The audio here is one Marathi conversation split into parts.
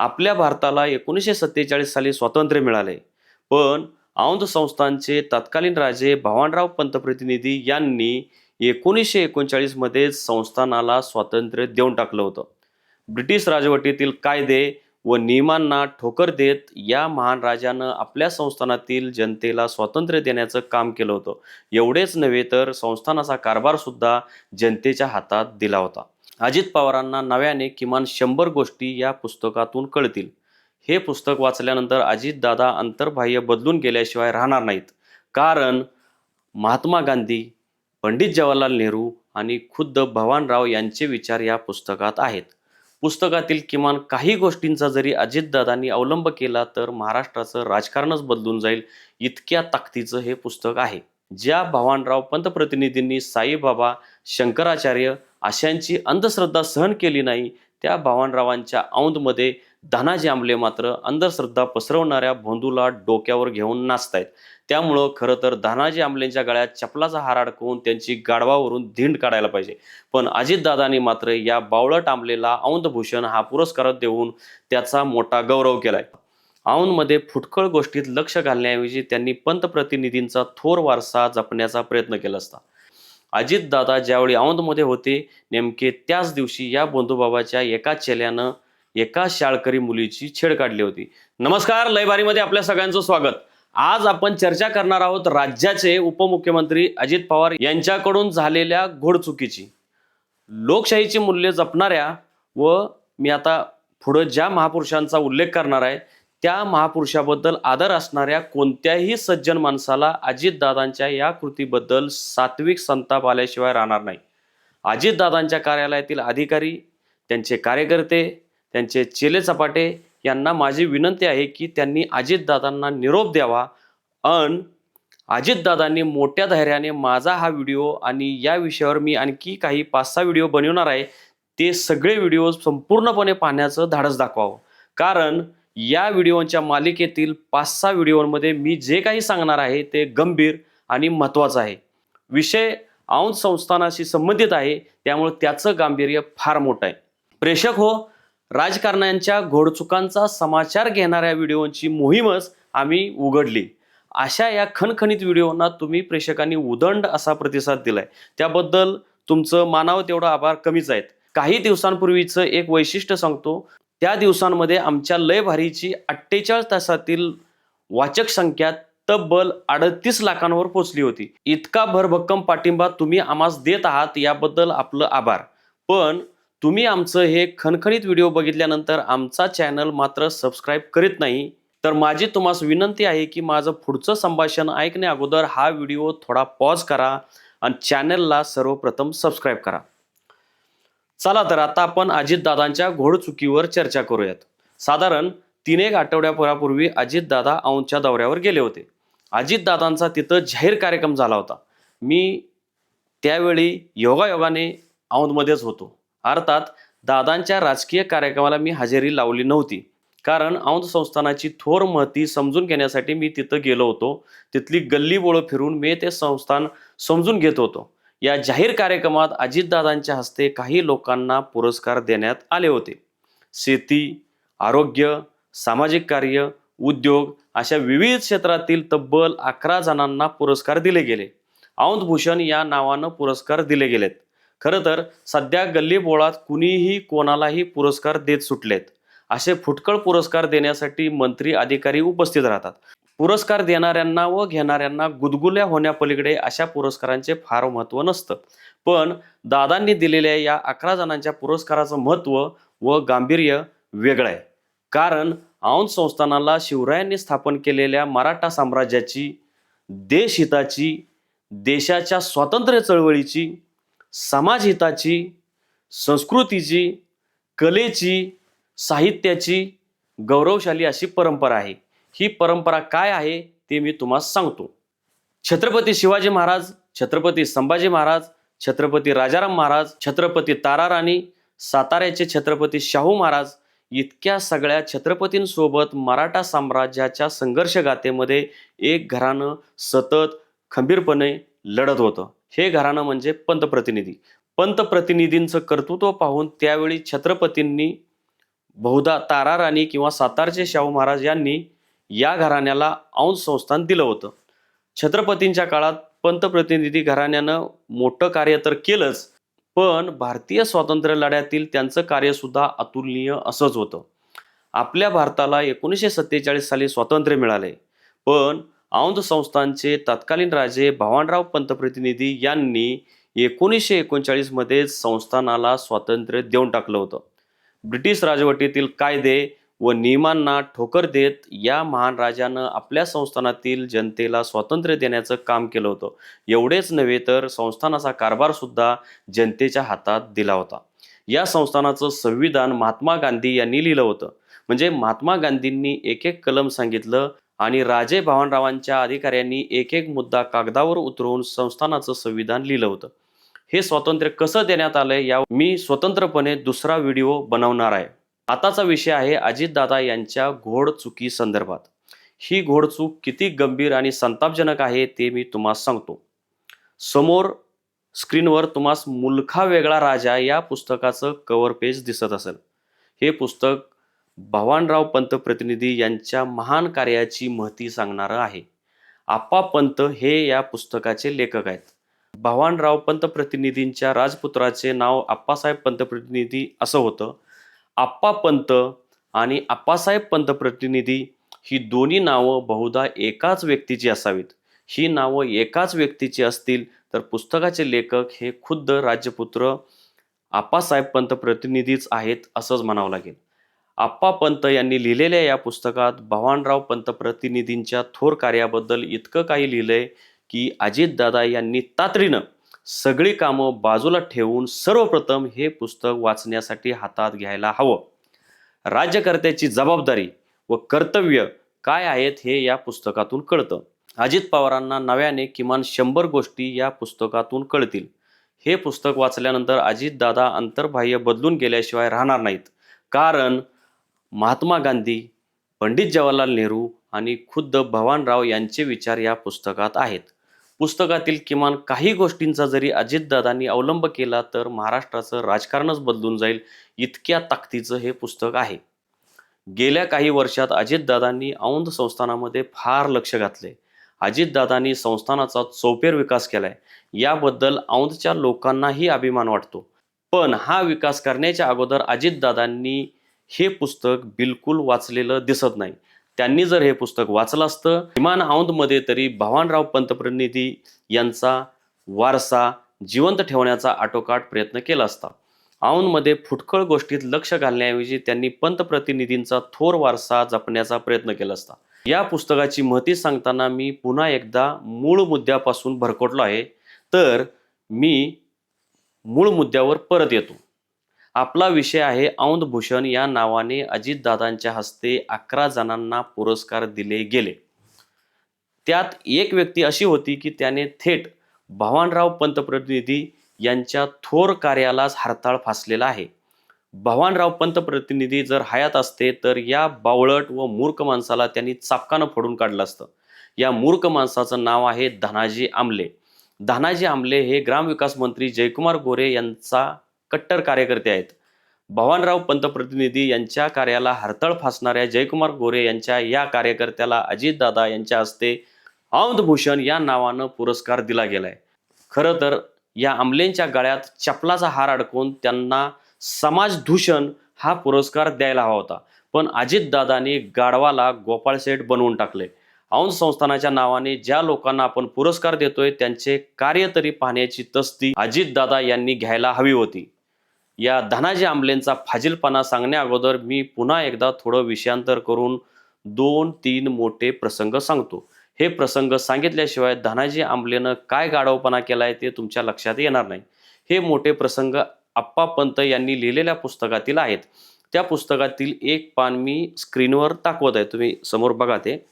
आपल्या भारताला एकोणीसशे सत्तेचाळीस साली स्वातंत्र्य मिळाले. पण औंध संस्थानचे तत्कालीन राजे भवानराव पंतप्रतिनिधी यांनी एकोणीसशे एकोणचाळीसमध्ये संस्थानाला स्वातंत्र्य देऊन टाकलं होतं. ब्रिटिश राजवटीतील कायदे व नियमांना ठोकर देत या महान राजानं आपल्या संस्थानातील जनतेला स्वातंत्र्य देण्याचं काम केलं होतं. एवढेच नव्हे तर संस्थानाचा कारभारसुद्धा जनतेच्या हातात दिला होता. अजित पवारांना नव्याने किमान शंभर गोष्टी या पुस्तकातून कळतील. हे पुस्तक वाचल्यानंतर अजितदादा अंतर्बाह्य बदलून गेल्याशिवाय राहणार नाहीत. कारण महात्मा गांधी पंडित जवाहरलाल नेहरू आणि खुद्द भवानराव यांचे विचार या पुस्तकात आहेत. पुस्तकातील किमान काही गोष्टींचा जरी अजितदादांनी अवलंब केला तर महाराष्ट्राचं राजकारणच बदलून जाईल इतक्या ताकदीचं हे पुस्तक आहे. ज्या भवानराव पंतप्रतिनिधींनी साईबाबा शंकराचार्य अशांची अंधश्रद्धा सहन केली नाही त्या भावानरावांच्या औंधमध्ये धनाजी आंबले मात्र अंधश्रद्धा पसरवणाऱ्या भोंदूला डोक्यावर घेऊन नाचतायत. त्यामुळं खरं तर धनाजी आंबलेंच्या गळ्यात चपलाचा हार अडकवून त्यांची गाढवावरून धिंड काढायला पाहिजे. पण अजितदादांनी मात्र या बावळट आंबलेला औंधभूषण हा पुरस्कार देऊन त्याचा मोठा गौरव केलाय. औंधमध्ये फुटकळ गोष्टीत लक्ष घालण्याऐवजी त्यांनी पंतप्रतिनिधींचा थोर वारसा जपण्याचा प्रयत्न केला असता. अजितदादा ज्यावेळी औंधमध्ये होते नेमके त्याच दिवशी या बंधुबाबाच्या एका चेल्यानं एका शाळकरी मुलीची छेड काढली होती. नमस्कार लयबारीमध्ये आपल्या सगळ्यांचं स्वागत. आज आपण चर्चा करणार आहोत राज्याचे उपमुख्यमंत्री अजित पवार यांच्याकडून झालेल्या घोडचुकीची लोकशाहीची मूल्य जपणाऱ्या व मी आता पुढं ज्या महापुरुषांचा उल्लेख करणार आहे त्या महापुरुषाबद्दल आदर असणाऱ्या कोणत्याही सज्जन माणसाला अजितदादांच्या या कृतीबद्दल सात्विक संताप आल्याशिवाय राहणार नाही. अजितदादांच्या कार्यालयातील अधिकारी त्यांचे कार्यकर्ते त्यांचे चेले चपाटे यांना माझी विनंती आहे की त्यांनी अजितदादांना निरोप द्यावा. अन अजितदादांनी मोठ्या धैर्याने माझा हा व्हिडिओ आणि या विषयावर मी आणखी काही पाच सहा व्हिडिओ बनवणार आहे. ते सगळे व्हिडिओ संपूर्णपणे पाहण्याचं धाडस दाखवावं. कारण या व्हिडिओच्या मालिकेतील पाच सहा व्हिडिओमध्ये मी जे काही सांगणार आहे ते गंभीर आणि महत्त्वाचं आहे. विषय औंध संस्थानाशी संबंधित आहे त्यामुळे त्याचं गांभीर्य फार मोठं आहे. प्रेक्षक हो राजकारण्यांच्या घोडचुकांचा समाचार घेणाऱ्या व्हिडिओंची मोहीमच आम्ही उघडली. अशा या खणखणीत व्हिडिओंना तुम्ही प्रेक्षकांनी उदंड असा प्रतिसाद दिलाय. त्याबद्दल तुमचं मानावं तेवढं आभार कमीच आहेत. काही दिवसांपूर्वीचं एक वैशिष्ट्य सांगतो. त्या दिवसांमध्ये आमच्या लय भारीची अठ्ठेचाळीस तासातील वाचक संख्या तब्बल अडतीस लाखांवर पोचली होती. इतका भरभक्कम पाठिंबा तुम्ही आम्हास देत आहात याबद्दल आपलं आभार. पण तुम्ही आमचं हे खणखणीत व्हिडिओ बघितल्यानंतर आमचा चॅनल मात्र सबस्क्राईब करीत नाही. तर माझी तुम्हाला विनंती आहे की माझं पुढचं संभाषण ऐकण्या अगोदर हा व्हिडिओ थोडा पॉज करा आणि चॅनलला सर्वप्रथम सबस्क्राईब करा. चला तर आता आपण अजितदादांच्या घोडचुकीवर चर्चा करूयात. साधारण तीन एक आठवड्यापूर्वी अजितदादा औंधच्या दौऱ्यावर गेले होते. अजितदादांचा तिथं जाहीर कार्यक्रम झाला होता. मी त्यावेळी योगायोगाने औंधमध्येच होतो. अर्थात दादांच्या राजकीय कार्यक्रमाला मी हजेरी लावली नव्हती. कारण औंध संस्थानाची थोर महती समजून घेण्यासाठी मी तिथं गेलो होतो. तिथली गल्ली बोळं फिरून मी ते संस्थान समजून घेत होतो. या जाहीर कार्यक्रमात अजितदादांच्या हस्ते काही लोकांना पुरस्कार देण्यात आले होते. शेती आरोग्य सामाजिक कार्य उद्योग अशा विविध क्षेत्रातील तब्बल अकरा जणांना पुरस्कार दिले गेले. औंध भूषण या नावानं पुरस्कार दिले गेलेत. खरं तर सध्या गल्ली बोळात कुणीही कोणालाही पुरस्कार देत सुटलेत. असे फुटकळ पुरस्कार देण्यासाठी मंत्री अधिकारी उपस्थित राहतात. पुरस्कार देणाऱ्यांना व घेणाऱ्यांना गुदगुल्या होण्यापलीकडे अशा पुरस्कारांचे फार महत्त्व नसतं. पण दादांनी दिलेल्या या अकरा जणांच्या पुरस्काराचं महत्त्व व गांभीर्य वेगळं आहे. कारण औंध संस्थानाला शिवरायांनी स्थापन केलेल्या मराठा साम्राज्याची देशहिताची देशाच्या स्वातंत्र्य चळवळीची समाजहिताची संस्कृतीची कलेची साहित्याची गौरवशाली अशी परंपरा आहे. ही परंपरा काय आहे ते मी तुम्हाला सांगतो. छत्रपती शिवाजी महाराज छत्रपती संभाजी महाराज छत्रपती राजाराम महाराज छत्रपती ताराराणी साताऱ्याचे छत्रपती शाहू महाराज इतक्या सगळ्या छत्रपतींसोबत मराठा साम्राज्याच्या संघर्षगाथेमध्ये एक घराणं सतत खंबीरपणे लढत होतं. हे घराणं म्हणजे पंतप्रतिनिधी. पंतप्रतिनिधींचं कर्तृत्व पाहून त्यावेळी छत्रपतींनी बहुधा तारा राणी किंवा सातारचे शाहू महाराज यांनी या घराण्याला औंध संस्थान दिलं होतं. छत्रपतींच्या काळात पंतप्रतिनिधी घराण्यानं मोठं कार्य तर केलंच पण भारतीय स्वातंत्र्य लढ्यातील त्यांचं कार्यसुद्धा अतुलनीय असंच होतं. आपल्या भारताला एकोणीसशे सत्तेचाळीस साली स्वातंत्र्य मिळाले पण औंध संस्थानचे तत्कालीन राजे भवानराव पंतप्रतिनिधी यांनी एकोणीसशे एकोणचाळीसमध्येच संस्थानाला स्वातंत्र्य देऊन टाकलं होतं. ब्रिटिश राजवटीतील कायदे व नियमांना ठोकर देत या महान राजानं आपल्या संस्थानातील जनतेला स्वातंत्र्य देण्याचं काम केलं होतं. एवढेच नव्हे तर संस्थानाचा कारभार सुद्धा जनतेच्या हातात दिला होता. या संस्थानाचं संविधान महात्मा गांधी यांनी लिहिलं होतं. म्हणजे महात्मा गांधींनी एक एक कलम सांगितलं आणि राजे भावनरावांच्या अधिकाऱ्यांनी एक एक मुद्दा कागदावर उतरवून संस्थानाचं संविधान लिहिलं होतं. हे स्वातंत्र्य कसं देण्यात आलंय या मी स्वतंत्रपणे दुसरा व्हिडिओ बनवणार आहे. आताचा विषय आहे अजितदादा यांच्या घोडचुकी संदर्भात. ही घोडचूक किती गंभीर आणि संतापजनक आहे ते मी तुम्हाला सांगतो. समोर स्क्रीनवर तुम्हास मुलखा वेगळा राजा या पुस्तकाचं कवर पेज दिसत असेल. हे पुस्तक भवानराव पंत प्रतिनिधी यांच्या महान कार्याची महती सांगणारं आहे. आप्पा पंत हे या पुस्तकाचे लेखक आहेत. भवानराव पंतप्रतिनिधींच्या राजपुत्राचे नाव आप्पासाहेब पंतप्रतिनिधी असं होतं. आप्पा पंत आणि आप्पासाहेब पंतप्रतिनिधी ही दोन्ही नावं बहुधा एकाच व्यक्तीची असावीत. ही नावं एकाच व्यक्तीची असतील तर पुस्तकाचे लेखक हे खुद्द राज्यपुत्र आप्पासाहेब पंतप्रतिनिधीच आहेत असंच म्हणावं लागेल. आप्पा पंत यांनी लिहिलेल्या या पुस्तकात भवानराव पंतप्रतिनिधींच्या थोर कार्याबद्दल इतकं काही लिहिलंय की अजितदादा यांनी तातडीनं सगळी कामं बाजूला ठेवून सर्वप्रथम हे पुस्तक वाचण्यासाठी हातात घ्यायला हवं. राज्यकर्त्याची जबाबदारी व कर्तव्य काय आहेत हे या पुस्तकातून कळतं. अजित पवारांना नव्याने किमान शंभर गोष्टी या पुस्तकातून कळतील. हे पुस्तक वाचल्यानंतर अजितदादा अंतर्बाह्य बदलून गेल्याशिवाय राहणार नाहीत. कारण महात्मा गांधी पंडित जवाहरलाल नेहरू आणि खुद्द भवानराव यांचे विचार या पुस्तकात आहेत. पुस्तकातील किमान काही गोष्टींचा जरी अजितदादांनी अवलंब केला तर महाराष्ट्राचं राजकारणच बदलून जाईल इतक्या ताकदीचं हे पुस्तक आहे. गेल्या काही वर्षात अजितदादांनी औंध संस्थानामध्ये फार लक्ष घातले अजितदादांनी संस्थानाचा चौपेर विकास केलाय. याबद्दल औंधच्या लोकांनाही अभिमान वाटतो. पण हा विकास करण्याच्या अगोदर अजितदादांनी हे पुस्तक बिलकुल वाचलेलं दिसत नाही. त्यांनी जर हे पुस्तक वाचलं असतं किमान औंधमध्ये तरी भवानराव पंतप्रतिनिधी यांचा वारसा जिवंत ठेवण्याचा आटोकाट प्रयत्न केला असता. औंधमध्ये फुटकळ गोष्टीत लक्ष घालण्याऐवजी त्यांनी पंतप्रतिनिधींचा थोर वारसा जपण्याचा प्रयत्न केला असता. या पुस्तकाची महती सांगताना मी पुन्हा एकदा मूळ मुद्द्यापासून भरकटलो आहे. तर मी मूळ मुद्द्यावर परत येतो. आपला विषय आहे औंध भूषण या नावाने अजितदादांच्या हस्ते अकरा जणांना पुरस्कार दिले गेले. त्यात एक व्यक्ती अशी होती की त्याने थेट भवानराव पंतप्रतिनिधी यांच्या थोर कार्यालाच हरताळ फासलेला आहे. भवानराव पंतप्रतिनिधी जर हयात असते तर या बावळट व मूर्ख माणसाला त्यांनी चापकानं फोडून काढलं असतं. या मूर्ख माणसाचं नाव आहे धनाजी आमले. धनाजी आमले हे ग्रामविकास मंत्री जयकुमार गोरे यांचा कट्टर कार्यकर्ते आहेत. भवानराव पंतप्रतिनिधी यांच्या कार्याला हरतळ फासणाऱ्या जयकुमार गोरे यांच्या या कार्यकर्त्याला अजितदादा यांच्या हस्ते औंधभूषण या नावानं पुरस्कार दिला गेलाय. खरं तर या आमलेंच्या गळ्यात चपलाचा हार अडकून त्यांना समाजधूषण हा पुरस्कार द्यायला हवा होता. पण अजितदादांनी गाढवाला गोपाळशेठ बनवून टाकले. औंध संस्थानाच्या नावाने ज्या लोकांना आपण पुरस्कार देतोय त्यांचे कार्य तरी पाहण्याची तस्ती अजितदादा यांनी घ्यायला हवी होती. या धनाजी आंबलेंचा फाजीलपणा सांगण्या अगोदर मी पुन्हा एकदा थोडं विषयांतर करून दोन तीन मोठे प्रसंग सांगतो. हे प्रसंग सांगितल्याशिवाय धनाजी आंबलेनं काय गाढवपणा केलाय ते तुमच्या लक्षात येणार नाही. हे मोठे प्रसंग आप्पा पंत यांनी लिहिलेल्या पुस्तकातील आहेत. त्या पुस्तकातील एक पान मी स्क्रीनवर दाखवत आहे. तुम्ही समोर बघा ते.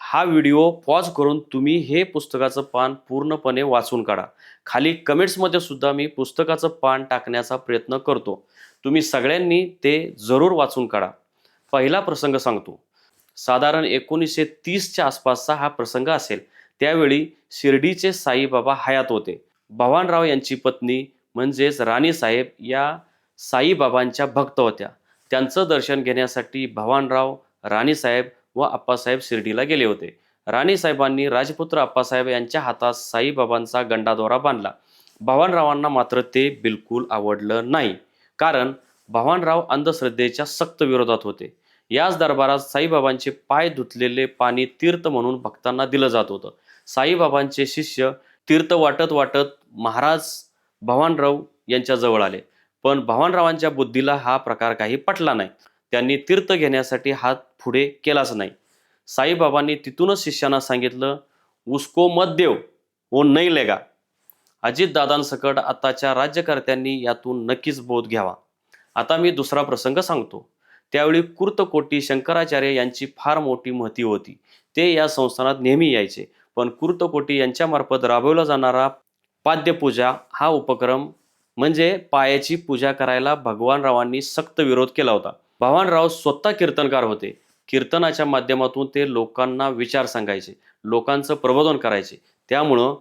हा व्हिडिओ पॉज करून तुम्ही हे पुस्तकाचं पान पूर्णपणे वाचून काढा. खाली कमेंट्समध्ये सुद्धा मी पुस्तकाचं पान टाकण्याचा प्रयत्न करतो. तुम्ही सगळ्यांनी ते जरूर वाचून काढा. पहिला प्रसंग सांगतो. साधारण एकोणीसशे तीसच्या आसपासचा हा प्रसंग असेल. त्यावेळी शिर्डीचे साईबाबा हयात होते. भवानराव यांची पत्नी म्हणजेच राणीसाहेब या साईबाबांच्या भक्त होत्या. त्यांचं दर्शन घेण्यासाठी भवानराव राणीसाहेब व आप्पासाहेब शिर्डीला गेले होते. राणीसाहेबांनी राजपुत्र आप्पासाहेब यांच्या हातात साईबाबांचा गंडादोरा बांधला. भवानरावांना मात्र ते बिलकुल आवडलं नाही. कारण भवानराव अंधश्रद्धेच्या सक्त विरोधात होते. याच दरबारात साईबाबांचे पाय धुतलेले पाणी तीर्थ म्हणून भक्तांना दिलं जात होतं. साईबाबांचे शिष्य तीर्थ वाटत वाटत महाराज भवानराव यांच्या जवळ आले. पण भवानरावांच्या बुद्धीला हा प्रकार काही पटला नाही. त्यांनी तीर्थ घेण्यासाठी हात पुढे केलाच नाही. साईबाबांनी तिथूनच शिष्यांना सांगितलं उसको मत देव वो नाही लेगा. अजितदादांसकट आताच्या राज्यकर्त्यांनी यातून नक्कीच बोध घ्यावा. आता मी दुसरा प्रसंग सांगतो. त्यावेळी कुर्तकोटी शंकराचार्य यांची फार मोठी महती होती. ते या संस्थानात नेहमी यायचे पण कुर्तकोटी यांच्यामार्फत राबवला जाणारा पाद्यपूजा हा उपक्रम म्हणजे पायाची पूजा करायला भगवानरावांनी सक्त विरोध केला होता. भवानराव स्वतः कीर्तनकार होते. कीर्तनाच्या माध्यमातून ते लोकांना विचार सांगायचे लोकांचं प्रबोधन करायचे. त्यामुळं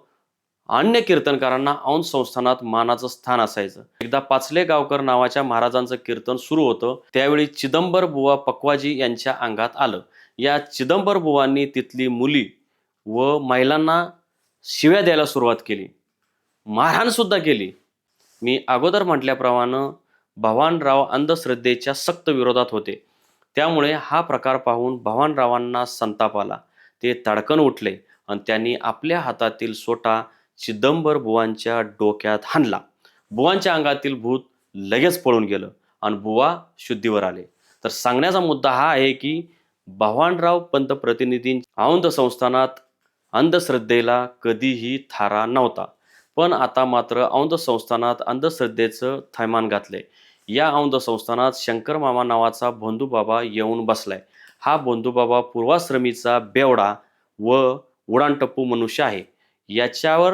अन्य कीर्तनकारांना औंध संस्थानात मानाचं स्थान असायचं. एकदा पाचले गावकर नावाच्या महाराजांचं कीर्तन सुरू होतं त्यावेळी चिदंबर बुवा पक्वाजी यांच्या अंगात आलं. या चिदंबर बुवांनी तिथली मुली व महिलांना शिव्या द्यायला सुरुवात केली. मारहाणसुद्धा केली. मी अगोदर म्हटल्याप्रमाणे भवानराव अंधश्रद्धेच्या सक्त विरोधात होते. त्यामुळे हा प्रकार पाहून भवानरावांना संताप आला. ते तडकन उठले आणि त्यांनी आपल्या हातातील सोटा चिदंबर बुवांच्या डोक्यात हाणला. बुवांच्या अंगातील भूत लगेच पळून गेलं आणि बुवा शुद्धीवर आले. तर सांगण्याचा मुद्दा हा आहे की भवानराव पंतप्रतिनिधी औंध संस्थानात अंधश्रद्धेला कधीही थारा नव्हता. पण आता मात्र औंध संस्थानात अंधश्रद्धेचं थैमान घातले या औंध संस्थानात शंकर मामा नावाचा बंधूबाबा येऊन बसलाय. हा बंधूबाबा पूर्वाश्रमीचा बेवडा व उडाणटप्पू मनुष्य आहे. याच्यावर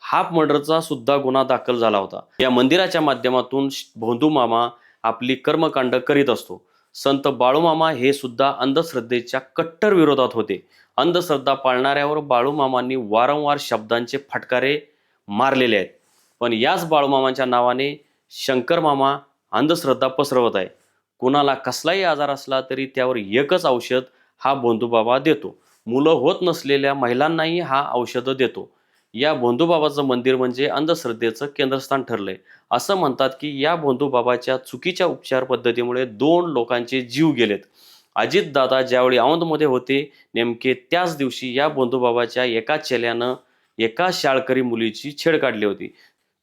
हाफ मर्डरचा सुद्धा गुन्हा दाखल झाला होता. या मंदिराच्या माध्यमातून भोंदू मामा आपली कर्मकांड करीत असतो. संत बाळूमामा हे सुद्धा अंधश्रद्धेच्या कट्टर विरोधात होते. अंधश्रद्धा पाळणाऱ्यावर बाळूमामांनी वारंवार शब्दांचे फटकारे मारलेले आहेत. पण याच बाळूमामांच्या नावाने शंकरमामा अंधश्रद्धा पसरवत आहे. कुणाला कसलाही आजार असला तरी त्यावर एकच औषध हा बोंधूबाबा देतो. मुलं होत नसलेल्या महिलांनाही हा औषधं देतो. या बंधूबाबाचं मंदिर म्हणजे अंधश्रद्धेचं केंद्रस्थान ठरलंय. असं म्हणतात की या बंधूबाबाच्या चुकीच्या उपचार पद्धतीमुळे दोन लोकांचे जीव गेलेत. अजितदादा ज्यावेळी औंधमध्ये होते नेमके त्याच दिवशी या बंधूबाबाच्या एका चेल्यानं एका शाळकरी मुलीची छेड काढली होती.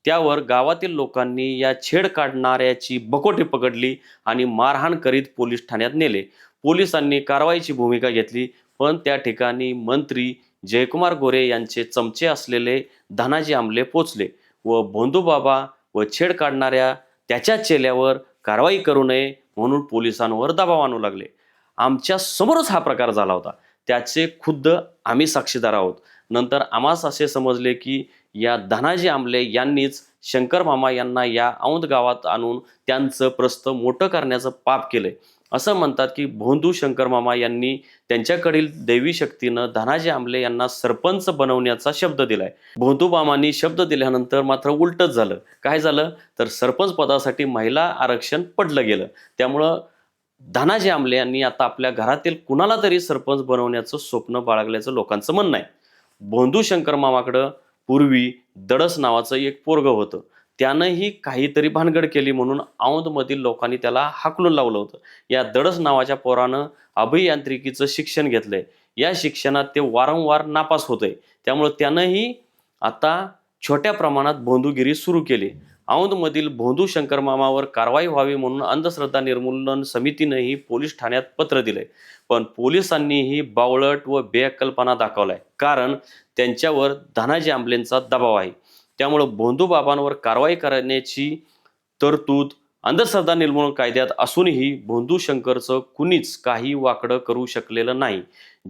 त्यावर गावातील लोकांनी या छेड काढणाऱ्याची बकोटी पकडली आणि मारहाण करीत पोलीस ठाण्यात नेले. पोलिसांनी कारवाईची भूमिका घेतली पण त्या ठिकाणी मंत्री जयकुमार गोरे यांचे चमचे असलेले धनाजी आमले पोचले व भोंदूबाबा व छेड काढणाऱ्या त्याच्या चेल्यावर कारवाई करू नये म्हणून पोलिसांवर दबाव आणू लागले. आमच्या समोरच हा प्रकार झाला होता. त्याचे खुद्द आम्ही साक्षीदार आहोत. नंतर आम्हास असे समजले की या धनाजी आमले यांनीच शंकर मामा यांना या औंध गावात आणून त्यांचं प्रस्थ मोठं करण्याचं पाप केलंय असं म्हणतात की भोंदू शंकर मामा यांनी त्यांच्याकडील दैवी शक्तीनं धनाजी आमले यांना सरपंच बनवण्याचा शब्द दिलाय. भोंदू मामांनी शब्द दिल्यानंतर मात्र उलटच झालं. काय झालं? तर सरपंच पदासाठी महिला आरक्षण पडलं गेलं. त्यामुळं धनाजी आमले यांनी आता आपल्या घरातील कुणाला तरी सरपंच बनवण्याचं स्वप्न बाळगल्याचं लोकांचं म्हणणं आहे. भोंदू शंकर मामाकडं पूर्वी दडस नावाचं एक पोरग होतं. त्यानंही काहीतरी भानगड केली म्हणून औंधमधील लोकांनी त्याला हाकलून लावलं होतं. या दडस नावाच्या पोरानं अभियांत्रिकीचं शिक्षण घेतलंय. या शिक्षणात ते वारंवार नापास होतंय. त्यामुळं त्यानंही आता छोट्या प्रमाणात भोंदूगिरी सुरू केली. औंधमधील भोंदू शंकरमामावर कारवाई व्हावी म्हणून अंधश्रद्धा निर्मूलन समितीनंही पोलीस ठाण्यात पत्र दिले पण पोलिसांनीही बावळट व बेअक्कलपणा दाखवलाय. कारण त्यांच्यावर धनाजी आंबलेंचा दबाव आहे. त्यामुळं भोंदू बाबांवर कारवाई करण्याची तरतूद अंधश्रद्धा निर्मूलन कायद्यात असूनही भोंदू शंकरचं कुणीच काही वाकडं करू शकलेलं नाही.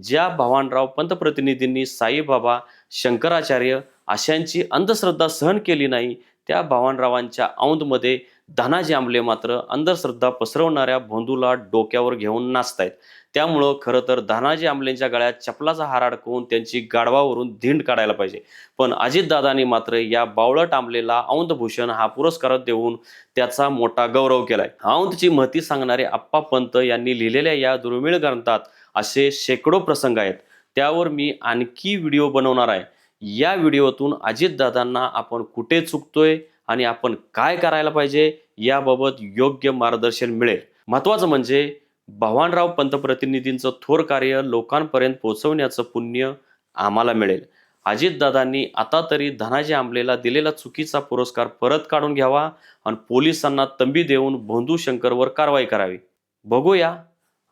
ज्या भवानराव पंतप्रतिनिधींनी साईबाबा शंकराचार्य अशांची अंधश्रद्धा सहन केली नाही त्या भवानरावांच्या औंधमध्ये धनाजी आंबले मात्र अंधश्रद्धा पसरवणाऱ्या भोंदूला डोक्यावर घेऊन नाचतायत. त्यामुळं खरं तर धनाजी आंबलेंच्या गळ्यात चपलाचा हार अडकवून त्यांची गाढवावरून धिंड काढायला पाहिजे. पण अजितदादांनी मात्र या बावळट आंबलेला औंधभूषण हा पुरस्कार देऊन त्याचा मोठा गौरव केलाय. औंधची महती सांगणारे आप्पा पंत यांनी लिहिलेल्या या दुर्मिळ ग्रंथात असे शेकडो प्रसंग आहेत. त्यावर मी आणखी व्हिडिओ बनवणार आहे. या व्हिडिओतून अजितदादांना आपण कुठे चुकतोय आणि आपण काय करायला पाहिजे याबाबत योग्य मार्गदर्शन मिळेल. महत्वाचं म्हणजे भवानराव पंतप्रतिनिधींचं थोर कार्य लोकांपर्यंत पोहोचवण्याचं पुण्य आम्हाला मिळेल. अजितदादांनी आता तरी धनाजी आंबलेला दिलेला चुकीचा पुरस्कार परत काढून घ्यावा आणि पोलिसांना तंबी देऊन भोंदू शंकरवर कारवाई करावी. बघूया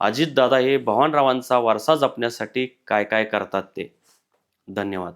अजितदादा हे भवानरावांचा वारसा जपण्यासाठी काय काय करतात ते. धन्यवाद.